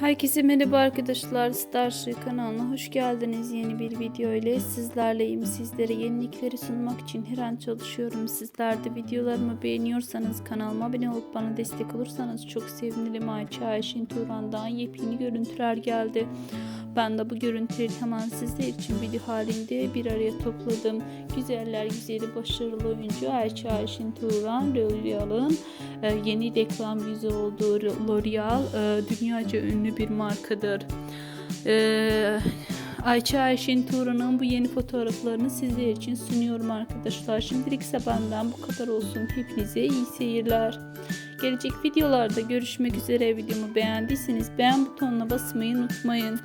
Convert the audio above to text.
Herkese merhaba arkadaşlar. Starship kanalına hoş geldiniz. Yeni bir video ile sizlerleyim. Sizlere yenilikleri sunmak için her an çalışıyorum. Sizler de videolarımı beğeniyorsanız kanalıma abone olup bana destek olursanız çok sevinirim. Ayça Ayşin Turan'dan yepyeni görüntüler geldi. Ben de bu görüntüleri hemen sizler için video halinde bir araya topladım. Güzeller güzeli başarılı oyuncu Ayça Ayşin Turan L'Oreal'ın e, yeni reklam yüzü olduğu L'Oreal e, dünyaca ünlü bir markadır. E, Ayça Ayşin Turan'ın bu yeni fotoğraflarını sizler için sunuyorum arkadaşlar. Şimdilik benden bu kadar olsun. Hepinize iyi seyirler. Gelecek videolarda görüşmek üzere videomu beğendiyseniz beğen butonuna basmayı unutmayın.